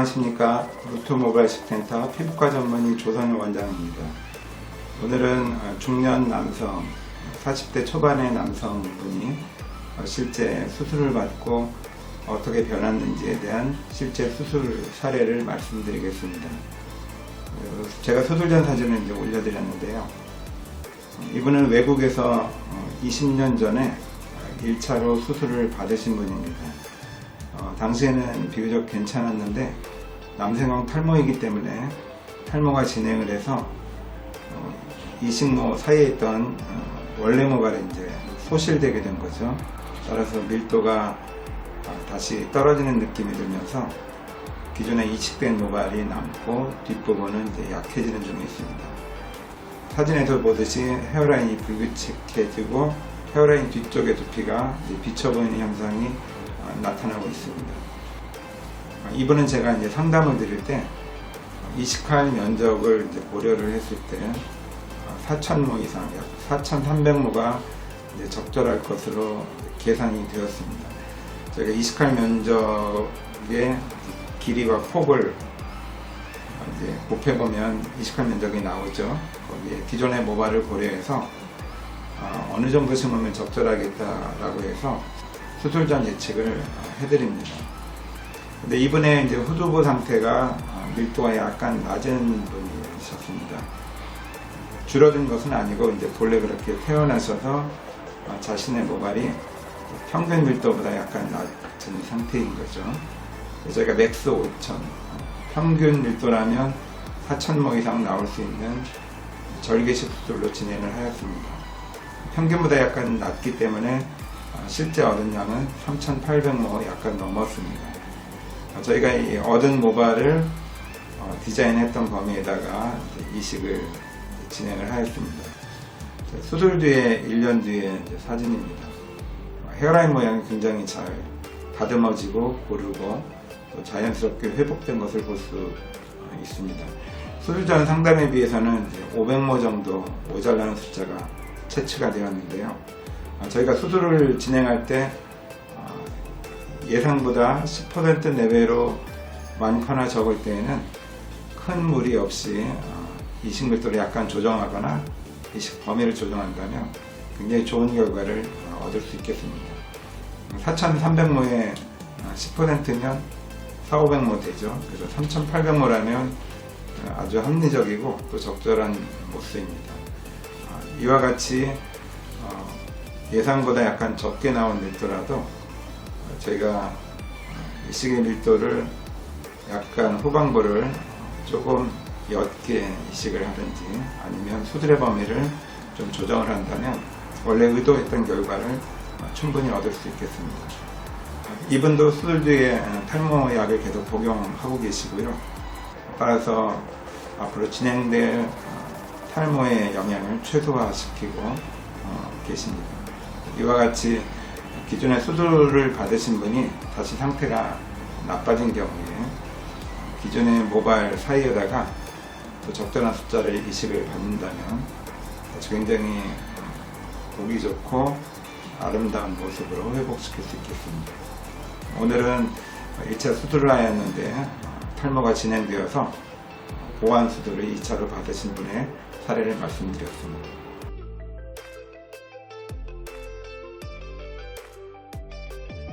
안녕하십니까 루트모바일식센터 피부과 전문의 조선일 원장입니다. 오늘은 어, 중년 남성 40대 초반의 남성분이 어, 실제 수술을 받고 어떻게 변했는지에 대한 실제 수술 사례를 말씀드리겠습니다. 어, 제가 수술 전 사진을 이제 올려드렸는데요. 어, 이분은 외국에서 어, 20년 전에 1차로 수술을 받으신 분입니다. 어, 당시에는 비교적 괜찮았는데 남성형 탈모이기 때문에 탈모가 진행을 해서 어, 이식모 사이에 있던 어, 원래 모발이 이제 소실되게 된 거죠. 따라서 밀도가 어, 다시 떨어지는 느낌이 들면서 기존에 이식된 모발이 남고 뒷부분은 이제 약해지는 점이 있습니다. 사진에서 보듯이 헤어라인이 불규칙해지고 헤어라인 뒤쪽의 두피가 비쳐 보이는 현상이 어, 나타나고 있습니다. 어, 이분은 제가 이제 상담을 드릴 때 이식할 면적을 이제 고려를 했을 때 4,000모 이상, 약 4,300모가 적절할 것으로 계산이 되었습니다. 저희가 이식할 면적의 길이와 폭을 이제 곱해보면 이식할 면적이 나오죠. 거기에 기존의 모발을 고려해서 어, 어느 정도 심으면 적절하겠다라고 해서 수술 전 예측을 어, 해드립니다. 근데 이분의 이제 후두부 상태가 어, 밀도가 약간 낮은 분이셨습니다. 줄어든 것은 아니고 이제 본래 그렇게 태어나셔서 어, 자신의 모발이 평균 밀도보다 약간 낮은 상태인 거죠. 저희가 맥스 5천 평균 밀도라면 4,000모 이상 나올 수 있는 절개식 수술로 진행을 하였습니다. 평균보다 약간 낮기 때문에 어, 실제 얻은 양은 3,800모 약간 넘었습니다. 어, 저희가 이 얻은 모발을 어, 디자인했던 범위에다가 이식을 진행을 하였습니다. 자, 수술 뒤에 1년 뒤에 사진입니다. 어, 헤어라인 모양이 굉장히 잘 다듬어지고 고르고 또 자연스럽게 회복된 것을 볼 수 있습니다. 수술 전 상담에 비해서는 이제 500모 정도 모자라는 숫자가 채취가 되었는데요. 어, 저희가 수술을 진행할 때 어, 예상보다 10% 내외로 많거나 적을 때에는 큰 무리 없이 어, 이식 밀도를 약간 조정하거나 이식 범위를 조정한다면 굉장히 좋은 결과를 어, 얻을 수 있겠습니다. 4,300모의 10%면 4, 500모 되죠. 그래서 3,800모라면 아주 합리적이고 또 적절한 모수입니다. 아, 이와 같이 어, 예상보다 약간 적게 나온 밀도라도 어, 저희가 이식의 밀도를 약간 후반부를 조금 옅게 이식을 하든지 아니면 수술의 범위를 좀 조정을 한다면 원래 의도했던 결과를 어, 충분히 얻을 수 있겠습니다. 이분도 수술 뒤에 탈모 약을 계속 복용하고 계시고요. 따라서 앞으로 진행될 어, 탈모의 영향을 최소화시키고 어, 계십니다. 이와 같이 기존에 수술을 받으신 분이 다시 상태가 나빠진 경우에 기존의 모발 사이에다가 또 적절한 숫자를 이식을 받는다면 굉장히 보기 좋고 아름다운 모습으로 회복시킬 수 있겠습니다. 오늘은 1차 수술을 하였는데 탈모가 진행되어서 보완 수술을 2차로 받으신 분의 사례를 말씀드렸습니다.